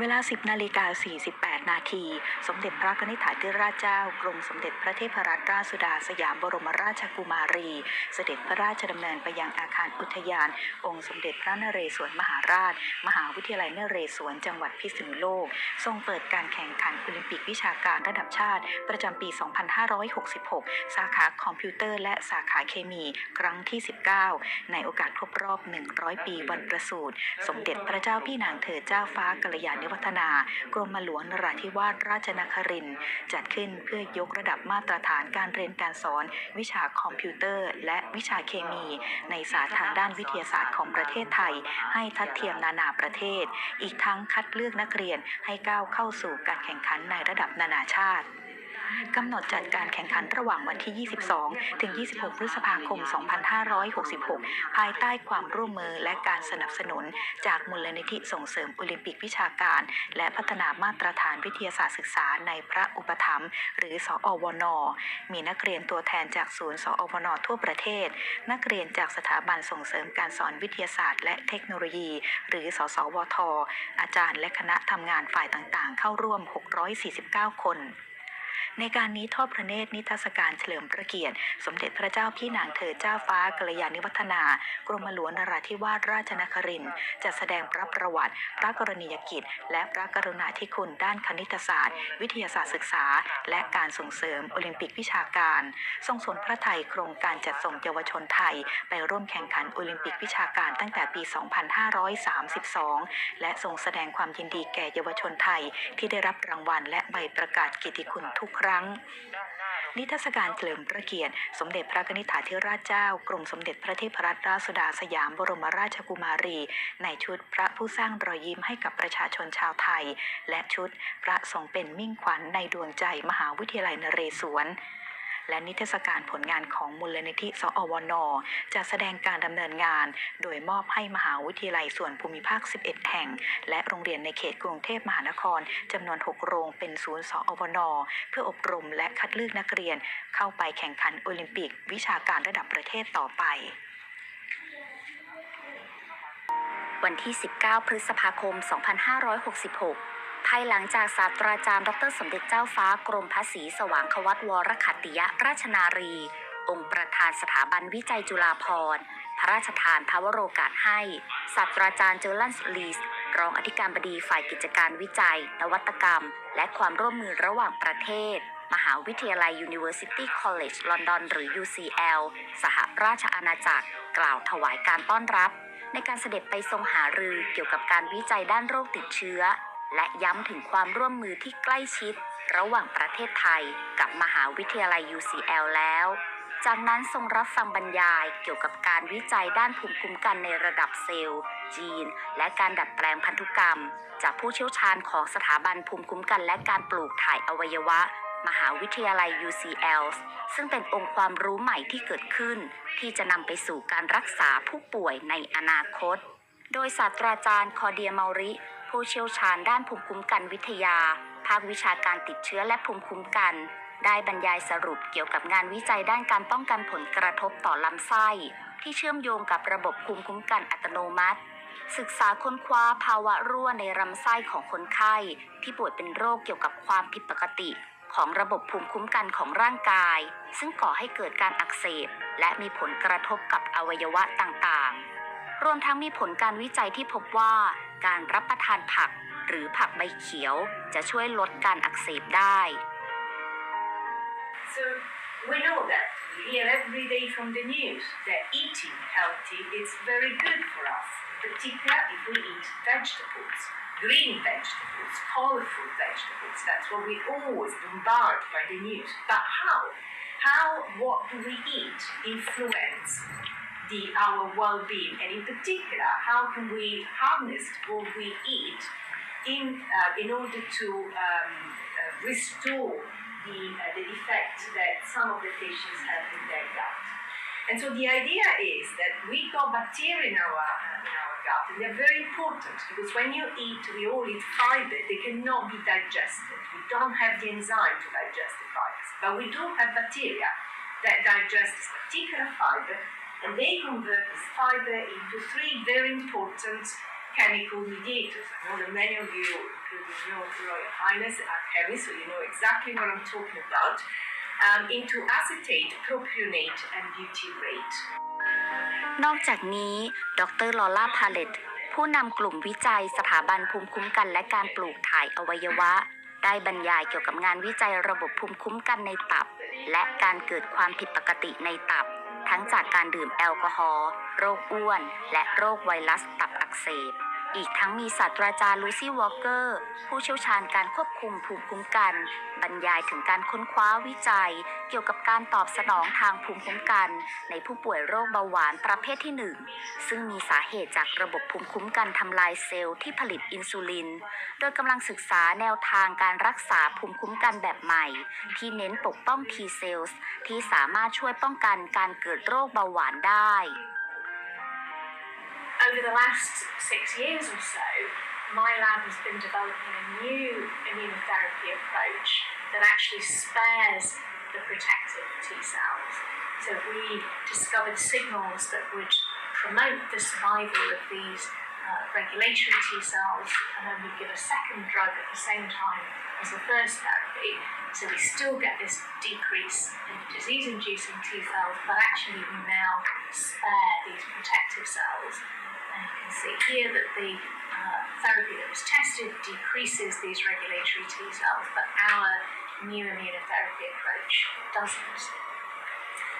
เวลา 10 นาฬิกา 48 นาที สมเด็จพระนิษฐาธิราชเจ้ากรมสมเด็จพระเทพรัตนราชสุดาสยามบรมราชกุมารี เสด็จพระราชดำเนินไปยังอาคารอุทยาน องค์สมเด็จพระนเรศวรมหาราช มหาวิทยาลัยนเรศวรจังหวัดพิษณุโลก ทรงเปิดการแข่งขันโอลิมปิกวิชาการระดับชาติ ประจำปี 2566 สาขาคอมพิวเตอร์และสาขาเคมีครั้งที่ 19 ในโอกาสครบรอบ 100 ปีวันประสูติ สมเด็จพระเจ้าพี่นางเธอเจ้าฟ้ากัลยาณิวัฒนากรมหลวงนราธิวาสราชนครินจัดขึ้นเพื่อยกระดับมาตรฐานการเรียนการสอน วิชาคอมพิวเตอร์ และวิชาเคมี ในศาสตร์ทางด้านวิทยาศาสตร์ของประเทศไทย ให้ทัดเทียมนานาประเทศ อีกทั้งคัดเลือกนักเรียนให้ก้าวเข้าสู่การแข่งขันในระดับนานาชาติ กำหนดจัดการแข่งขันระหว่างวันที่ 22 ถึง 26 พฤษภาคม 2566 ภายใต้ความร่วมมือและการสนับสนุน จากมูลนิธิส่งเสริมโอลิมปิกวิชาการ และพัฒนามาตรฐานวิทยาศาสตร์ศึกษาในพระอุปถัมภ์หรือ สอวนมีนักเรียนตัวแทนจากศูนย์ สอวนทั่วประเทศ นักเรียนจากสถาบันส่งเสริมการสอนวิทยาศาสตร์ และเทคโนโลยี หรือ สสวท อาจารย์และคณะทำงานฝ่ายต่างๆ เข้าร่วม 649 คน ในการนี้ทอดพระเนตรนิทรรศการเฉลิมพระเกียรติ สมเด็จพระเจ้าพี่นางเธอเจ้าฟ้ากัลยาณิวัฒนา กรมหลวงนราธิวาสราชนครินทร์จะแสดงพระประวัติ พระกรณียกิจ และพระกรุณาธิคุณด้านคณิตศาสตร์ วิทยาศาสตร์ศึกษา และการส่งเสริมโอลิมปิกวิชาการ ทรงสนพระไทยโครงการจัดส่งเยาวชนไทย ไปร่วมแข่งขันโอลิมปิกวิชาการตั้งแต่ปี 2532 และทรงแสดงความยินดีแก่เยาวชนไทยที่ได้รับรางวัลและใบประกาศเกียรติคุณทุกครั้ง นิทรรศการเฉลิมพระเกียรติ สมเด็จพระนิธิถาธิราชเจ้ากรมสมเด็จพระเทพรัตนราชสุดาสยามบรมราชกุมารี ในชุดพระผู้สร้างรอยยิ้มให้กับประชาชนชาวไทย และชุดพระทรงเป็นมิ่งขวัญในดวงใจมหาวิทยาลัยนเรศวร และนิทรรศการผลงานของมูลนิธิสอวนจะแสดงการดำเนินงาน โดยมอบให้มหาวิทยาลัยส่วนภูมิภาค 11 แห่ง และโรงเรียนในเขตกรุงเทพมหานครจำนวน 6 โรงเป็นศูนย์สอวนเพื่ออบรมและคัดเลือกนักเรียน เข้าไปแข่งขันโอลิมปิก วิชาการระดับประเทศต่อไปวันที่ 19 พฤษภาคม 2566 ภายหลังจากศาสตราจารย์ ดรสมเด็จเจ้าฟ้ากรมพระศรีสว่างควัตวรขัติยราชนารี องค์ประธานสถาบันวิจัยจุฬาภรณ์ พระราชทานพระวโรกาสให้ศาสตราจารย์เจอร์ลันส์ลีสรองอธิการบดีฝ่ายกิจการวิจัย นวัตกรรม และความร่วมมือระหว่างประเทศ มหาวิทยาลัย University College London หรือ UCL สหราชอาณาจักร กล่าวถวายการต้อนรับ ในการเสด็จไปทรงหารือเกี่ยวกับการวิจัยด้านโรคติดเชื้อ และย้ำถึงความร่วมมือที่ใกล้ชิด ระหว่างประเทศไทยกับมหาวิทยาลัย UCL แล้ว จากนั้นทรงรับฟังบรรยายเกี่ยวกับการวิจัยด้านภูมิคุ้มกันในระดับเซลล์ จีน และการดัดแปลงพันธุกรรม จากผู้เชี่ยวชาญของสถาบันภูมิคุ้มกันและการปลูกถ่ายอวัยวะ มหาวิทยาลัย UCL ซึ่งเป็นองค์ความรู้ใหม่ที่เกิดขึ้น ที่จะนำไปสู่การรักษาผู้ป่วยในอนาคต โดยศาสตราจารย์คอเดียเมาริ ผู้เชี่ยวชาญด้านภูมิคุ้มกันวิทยา ภาควิชาการติดเชื้อและภูมิคุ้มกัน ได้บรรยายสรุปเกี่ยวกับงานวิจัยด้านการป้องกันผลกระทบต่อลำไส้ ที่เชื่อมโยงกับระบบภูมิคุ้มกันอัตโนมัติ ศึกษาค้นคว้าภาวะรั่วในลำไส้ของคนไข้ ที่ป่วยเป็นโรคเกี่ยวกับความผิดปกติของระบบภูมิคุ้มกันของร่างกาย ซึ่งก่อให้เกิดการอักเสบ และมีผลกระทบกับอวัยวะต่างๆ รวมทั้งมีผลการวิจัยที่พบว่า การรับประทานผักหรือผักใบเขียวจะช่วยลดการอักเสบได้ So we know that we hear every day from the news that eating healthy is very good for us, particularly if we eat vegetables, green vegetables, colorful vegetables. That's what we always bombard by the news. But how? How what do we eat influence the our well-being, and in particular, how can we harness what we eat in uh, in order to um, uh, restore the, uh, the effect that some of the patients have in their gut. And so the idea is that we got bacteria in our, uh, in our gut, and they're very important because when you eat, we all eat fiber, they cannot be digested. We don't have the enzyme to digest the fibers, but we do have bacteria that digest this particular fiber, and they convert this fiber into three very important chemical mediators. I know that many of you, including your Royal Highness, are chemists, so you know exactly what I'm talking about. Um, into acetate, propionate, and butyrate. นอกจากนี้ ดรลอล่าพาเลตผู้นำกลุ่มวิจัยสถาบันภูมิคุ้มกันและการปลูกถ่ายอวัยวะ ได้บรรยายเกี่ยวกับงานวิจัยระบบภูมิคุ้มกันในตับ และการเกิดความผิดปกติในตับ ทั้งจากการดื่มแอลกอฮอล์โรคอ้วน และโรคไวรัสตับอักเสบ อีกทั้งมีศาสตราจารย์ลูซี่วอลเกอร์ ผู้เชี่ยวชาญการควบคุมภูมิคุ้มกัน บรรยายถึงการค้นคว้าวิจัย เกี่ยวกับการตอบสนองทางภูมิคุ้มกัน ในผู้ป่วยโรคเบาหวานประเภทที่ 1 ซึ่งมีสาเหตุจากระบบภูมิคุ้มกันทำลายเซลล์ที่ผลิตอินซูลิน โดยกำลังศึกษาแนวทางการรักษาภูมิคุ้มกันแบบใหม่ ที่เน้นปกป้อง T cells ที่สามารถช่วยป้องกันการเกิดโรคเบาหวานได้ Over the last six years or so, my lab has been developing a new immunotherapy approach that actually spares the protective T cells. So we discovered signals that would promote the survival of these uh, regulatory T cells, and then we give a second drug at the same time as the first therapy. So we still get this decrease in disease-inducing T cells, but actually we now spare these protective cells. And you can see here that the uh, therapy that was tested decreases these regulatory T cells, but our new immunotherapy approach doesn't.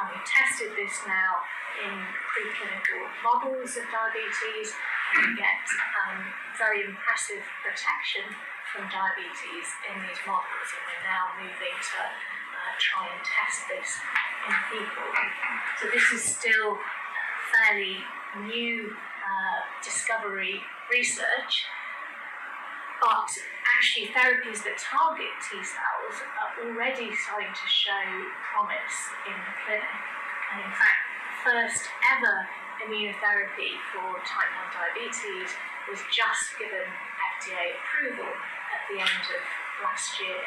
And we've tested this now in preclinical models of diabetes, we get um, very impressive protection from diabetes in these models, and we're now moving to uh, try and test this in people. So this is still fairly new uh, discovery research, but actually therapies that target T cells are already starting to show promise in the clinic. And in fact, first ever immunotherapy for type 1 diabetes was just given FDA approval at the end of last year.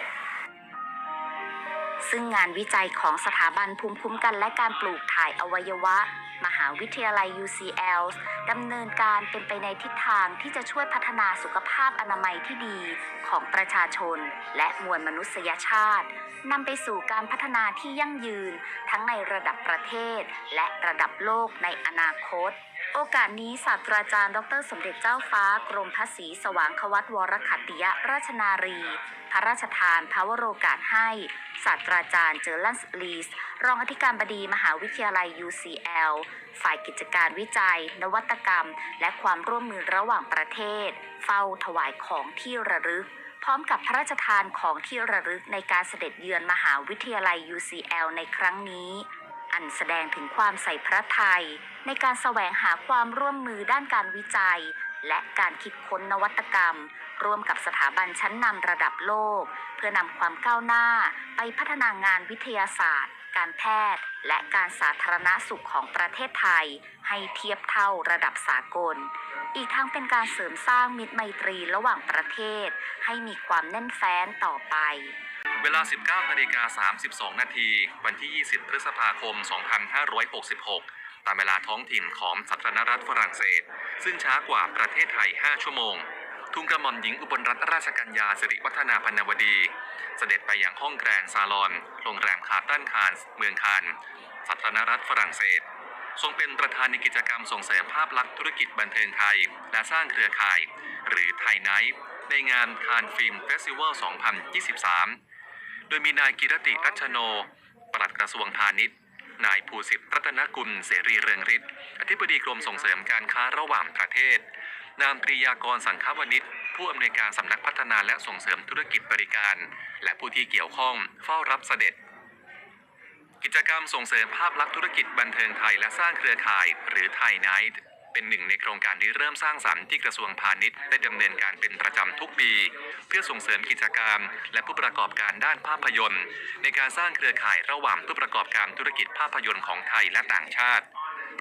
ซึ่งงานวิจัยของสถาบันภูมิคุ้มกันและการปลูกถ่ายอวัยวะ มหาวิทยาลัย UCL ดำเนินการเป็นไปในทิศทางที่จะช่วยพัฒนาสุขภาพอนามัยที่ดีของประชาชน และมวลมนุษยชาตินำไปสู่การพัฒนาที่ยั่งยืน ทั้งในระดับประเทศ และระดับโลกในอนาคต โอกาสนี้ศาสตราจารย์ ดร สมเด็จเจ้าฟ้ากรมพระศรีสว่างควัตวรขัตติยราชนารี พระราชทานพระวโรกาสให้ศาสตราจารย์เจอร์ลันส์ลีส รองอธิการบดีมหาวิทยาลัย UCL ฝ่ายกิจการวิจัย นวัตกรรม และความร่วมมือระหว่างประเทศ เฝ้าถวายของที่ระลึก พร้อมกับพระราชทานของที่ระลึกในการเสด็จเยือนมหาวิทยาลัย UCL ในครั้งนี้ อันแสดงถึงความใส่พระไทย ในการแสวงหาความร่วมมือด้านการวิจัย และการคิดค้นนวัตกรรม ร่วมกับสถาบันชั้นนำระดับโลก เพื่อนำความก้าวหน้าไปพัฒนางานวิทยาศาสตร์ การแพทย์ และการสาธารณสุขของประเทศไทย ให้เทียบเท่าระดับสากล อีกทั้งเป็นการเสริมสร้างมิตรไมตรีระหว่างประเทศ ให้มีความแน่นแฟ้นต่อไป เวลา 19นาฬิกา32 นาที วันที่ 20 พฤษภาคม 2566 ตามเวลาท้องถิ่นของสาธารณรัฐฝรั่งเศส ซึ่งช้ากว่าประเทศไทย 5 ชั่วโมง ทุงกระหม่อมหญิงอุบลรัตนราชกัญญาสิริวัฒนาพันนวดี เสด็จไปยังห้องแกรนซาลอน โรงแรมคาร์ตันคานส์เมืองคานสาธารณรัฐฝรั่งเศส ทรงเป็นประธานในกิจกรรมส่งเสริมภาพลักษณ์ธุรกิจบันเทิงไทย และสร้างเครือข่าย หรือไทยไนท์ในงานคานฟิล์มเฟสติวัล 2023 โดยมีนายกิรติรัชโน ปลัดกระทรวงพาณิชย์ นายภูสิทธิ์รัตนกุลเสรีเรืองฤทธิ์อธิบดีกรมส่งเสริมการค้าระหว่างประเทศ นามปรียากรสังฆวณิชผู้อำนวยการสำนักพัฒนาและส่งเสริมธุรกิจบริการ และผู้ที่เกี่ยวข้องเฝ้ารับเสด็จ กิจกรรมส่งเสริมภาพลักษณ์ธุรกิจบันเทิงไทยและสร้างเครือข่ายหรือไทยไนท์ เป็นหนึ่งในโครงการที่เริ่มสร้างสรรค์ที่กระทรวงพาณิชย์ได้ดำเนินการเป็นประจำทุกปี เพื่อส่งเสริมกิจการ และผู้ประกอบการด้านภาพยนตร์ ในการสร้างเครือข่ายระหว่างผู้ประกอบการธุรกิจภาพยนตร์ของไทยและต่างชาติ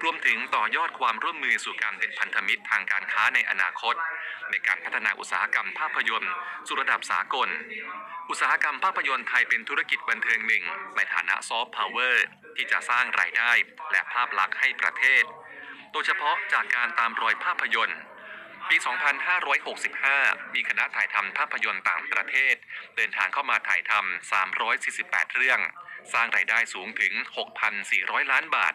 รวมถึงต่อยอดความร่วมมือสู่การเป็นพันธมิตรทางการค้าในอนาคต ในการพัฒนาอุตสาหกรรมภาพยนตร์ สู่ระดับสากล อุตสาหกรรมภาพยนตร์ไทยเป็นธุรกิจบันเทิงหนึ่ง ในฐานะซอฟต์พาวเวอร์ที่จะสร้างรายได้ และภาพลักษณ์ให้ประเทศ โดยเฉพาะจากการตามรอยภาพยนตร์ ปี 2565 มีคณะถ่ายทำภาพยนตร์ต่างประเทศ เดินทางเข้ามาถ่ายทำ 348 เรื่อง สร้างรายได้สูงถึง 6,400 ล้านบาท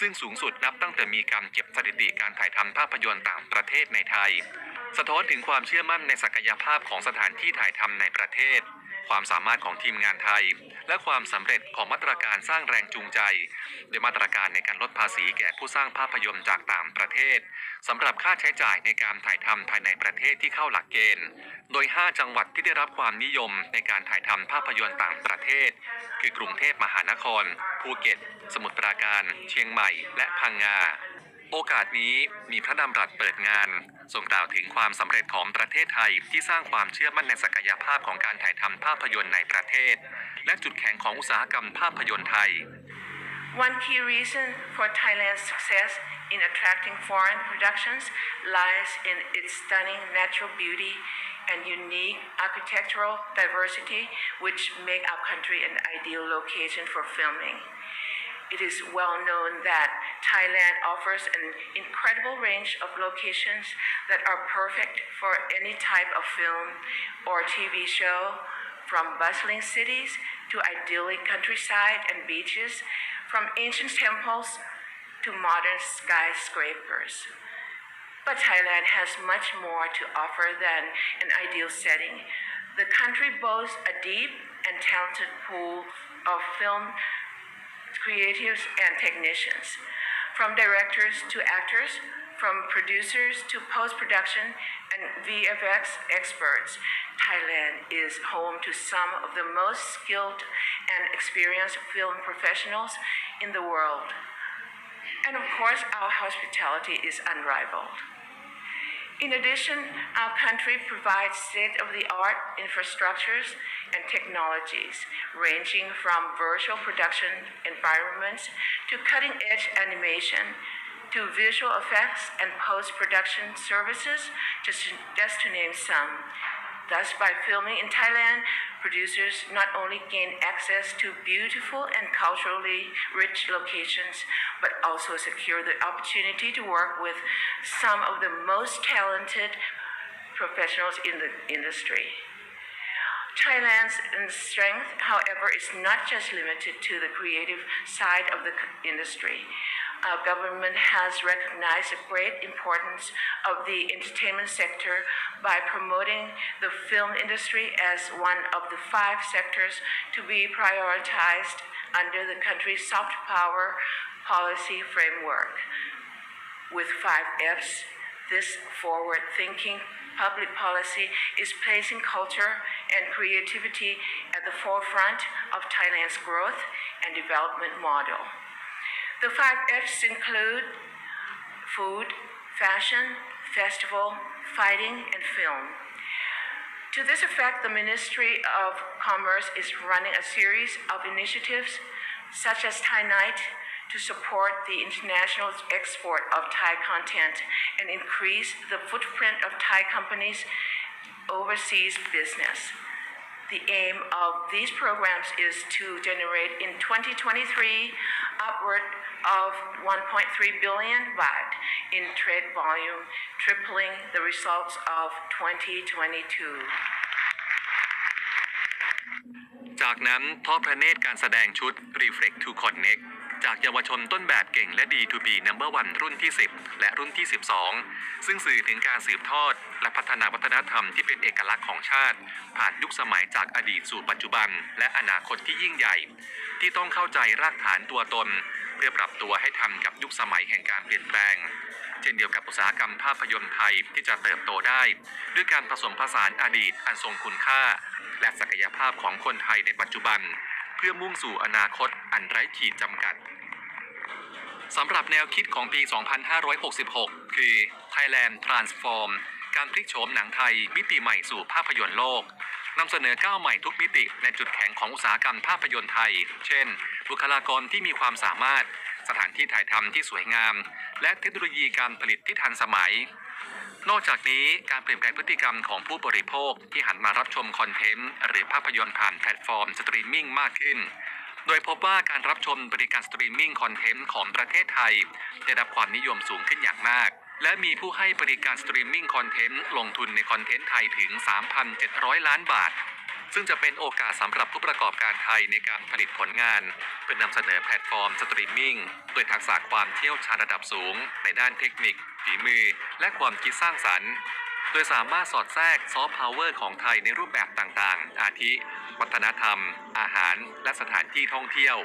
ซึ่งสูงสุดนับตั้งแต่มีการเก็บสถิติการถ่ายทำภาพยนตร์ต่างประเทศในไทย สะท้อนถึงความเชื่อมั่นในศักยภาพของสถานที่ถ่ายทำในประเทศ ความสามารถของทีมงานไทย และความสำเร็จของมาตรการสร้างแรงจูงใจโดยมาตรการในการลดภาษีแก่ผู้สร้างภาพยนตร์จากต่างประเทศสำหรับค่าใช้จ่ายในการถ่ายทำภายในประเทศที่เข้าหลักเกณฑ์ โดย 5 จังหวัดที่ได้รับความนิยมในการถ่ายทำภาพยนตร์ต่างประเทศ คือกรุงเทพมหานคร ภูเก็ต สมุทรปราการ เชียงใหม่ และพังงา โอกาสนี้มีพระดำรัสเปิดงานทรงกล่าวถึงความสำเร็จของประเทศไทยที่สร้างความเชื่อมั่นในศักยภาพของการถ่ายทำภาพยนตร์ในประเทศ และจุดแข็งของอุตสาหกรรมภาพยนตร์ไทย One key reason for Thailand's success in attracting foreign productions lies in its stunning natural beauty and unique architectural diversity, which make our country an ideal location for filming. It is well known that Thailand offers an incredible range of locations that are perfect for any type of film or TV show, from bustling cities to idyllic countryside and beaches, from ancient temples to modern skyscrapers. But Thailand has much more to offer than an ideal setting. The country boasts a deep and talented pool of film creatives and technicians, from directors to actors, from producers to post production and VFX experts. Thailand is home to some of the most skilled and experienced film professionals in the world. And of course, our hospitality is unrivaled. In addition, our country provides state of the art infrastructures and technologies, ranging from virtual production environments to cutting edge animation to visual effects and post production services, just, just to name some. Thus, by filming in Thailand, producers not only gain access to beautiful and culturally rich locations, but also secure the opportunity to work with some of the most talented professionals in the industry. Thailand's strength, however, is not just limited to the creative side of the industry. Our government has recognized the great importance of the entertainment sector by promoting the film industry as one of the five sectors to be prioritized under the country's soft power policy framework. With five F's, this forward thinking public policy is placing culture and creativity at the forefront of Thailand's growth and development model. The five F's include food, fashion, festival, fighting, and film. To this effect, the Ministry of Commerce is running a series of initiatives, such as Thai Night, to support the international export of Thai content and increase the footprint of Thai companies' overseas business. The aim of these programs is to generate in 2023 upward of 1.3 billion baht in trade volume, tripling the results of 2022. จากนั้นทอดพระเนตรการแสดงชุด Reflect to Connect จากเยาวชนต้นแบบเก่งและ D2B Number 1รุ่นที่ 10 และรุ่นที่ 12 ซึ่งสื่อถึงการสืบทอด และพัฒนาวัฒนธรรมที่เป็นเอกลักษณ์ของชาติ ผ่านยุคสมัยจากอดีตสู่ปัจจุบัน และอนาคตที่ยิ่งใหญ่ ที่ต้องเข้าใจรากฐานตัวตน เพื่อปรับตัวให้ทันกับยุคสมัยแห่งการเปลี่ยนแปลงเช่นเดียวกับอุตสาหกรรมภาพยนตร์ไทยที่จะเติบโตได้ ด้วยการผสมผสานอดีตอันทรงคุณค่า และศักยภาพของคนไทยในปัจจุบัน เพื่อมุ่งสู่อนาคตอันไร้ขีดจำกัด สำหรับแนวคิดของปี 2566 คือ Thailand Transform การพลิกโฉมหนังไทยมิติใหม่สู่ภาพยนตร์โลกนำเสนอก้าวใหม่ทุกมิติในจุดแข็งของอุตสาหกรรมภาพยนตร์ไทย เช่น บุคลากรที่มีความสามารถ สถานที่ถ่ายทำที่สวยงาม และเทคโนโลยีการผลิตที่ทันสมัย นอกจากนี้การเปลี่ยนแปลงพฤติกรรมของผู้บริโภคที่หันมารับชมคอนเทนต์หรือภาพยนตร์ผ่านแพลตฟอร์มสตรีมมิ่งมากขึ้น โดยพบว่าการรับชมบริการสตรีมมิ่งคอนเทนต์ของประเทศไทย ได้รับความนิยมสูงขึ้นอย่างมาก และมีผู้ให้บริการสตรีมมิ่งคอนเทนต์ลงทุนในคอนเทนต์ไทยถึง 3,700 ล้านบาท ซึ่งจะเป็นโอกาสสำหรับผู้ประกอบการไทยในการผลิตผลงาน เพื่อนำเสนอแพลตฟอร์มสตรีมมิ่งด้วยทักษะความเที่ยวชาญระดับสูง ในด้านเทคนิคฝีมือ และความคิดสร้างสรรค์ ดยสามารถสอดแทรกซอฟต์พาวเวอร์ของไทยในรูปแบบต่างๆ อาทิ วัฒนธรรม อาหาร และสถานที่ท่องเที่ยว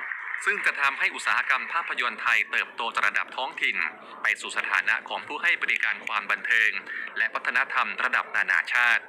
ซึ่งจะทำให้อุตสาหกรรมภาพยนตร์ไทยเติบโตจากระดับท้องถิ่น ไปสู่สถานะของผู้ให้บริการความบันเทิง และวัฒนธรรมระดับนานาชาติ